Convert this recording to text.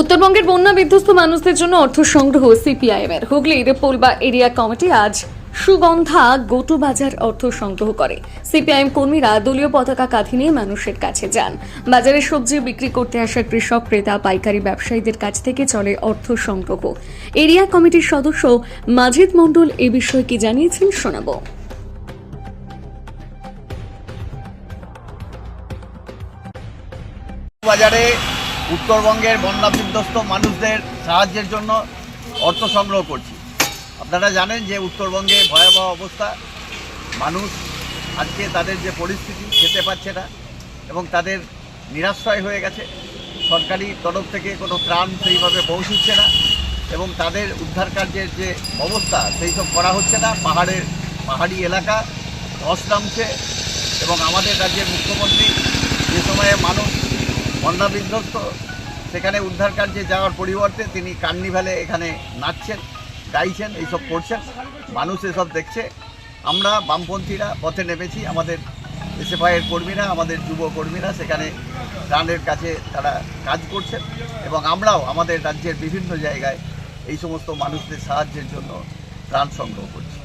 উত্তরবঙ্গের বন্যা বিধ্বস্ত মানুষদের জন্য অর্থ সংগ্রহ সিপিআইএম এর হুগলির পোলবা এরিয়া কমিটি আজ সুগন্ধা গোটু বাজার অর্থ সংগ্রহ করে। সিপিআইএম কর্মীরা দলীয় পতাকা কাঁধে নিয়ে মানুষের কাছে যান। বাজারে সবজি বিক্রি করতে আসা কৃষক, ক্রেতা, পাইকারি ব্যবসায়ীদের কাছ থেকে চলে অর্থ সংগ্রহ। এরিয়া কমিটির সদস্য মাজিদ মণ্ডল এ বিষয়ে কি জানিয়েছেন শোনাবো। বাজারে উত্তরবঙ্গের বন্যা বিধ্বস্ত মানুষদের সাহায্যের জন্য অর্থ সংগ্রহ করছি। আপনারা জানেন যে উত্তরবঙ্গে ভয়াবহ অবস্থা। মানুষ আজকে তাদের যে পরিস্থিতি খেতে পাচ্ছে না এবং তাদের নিরাশ্রয় হয়ে গেছে। সরকারি তরফ থেকে কোনো ত্রাণ সেইভাবে পৌঁছচ্ছে না এবং তাদের উদ্ধার কার্যের যে অবস্থা সেই সব করা হচ্ছে না। পাহাড়ের, পাহাড়ি এলাকা ধস নামছে এবং আমাদের রাজ্যের মুখ্যমন্ত্রী যে সময়ে মানুষ বন্যা বিধ্বস্ত। সেখানে উদ্ধার কার্যে যাওয়ার পরিবর্তে তিনি কার্নিভালে এখানে নাচছেন, গাইছেন, এইসব করছেন। মানুষ এসব দেখছে। আমরা বামপন্থীরা পথে নেমেছি। আমাদের এসএফআইয়ের কর্মীরা, আমাদের যুব কর্মীরা সেখানে ত্রাণের কাছে তারা কাজ করছেন এবং আমরাও আমাদের রাজ্যের বিভিন্ন জায়গায় এই সমস্ত মানুষদের সাহায্যের জন্য প্রাণ সংগ্রহ করছি।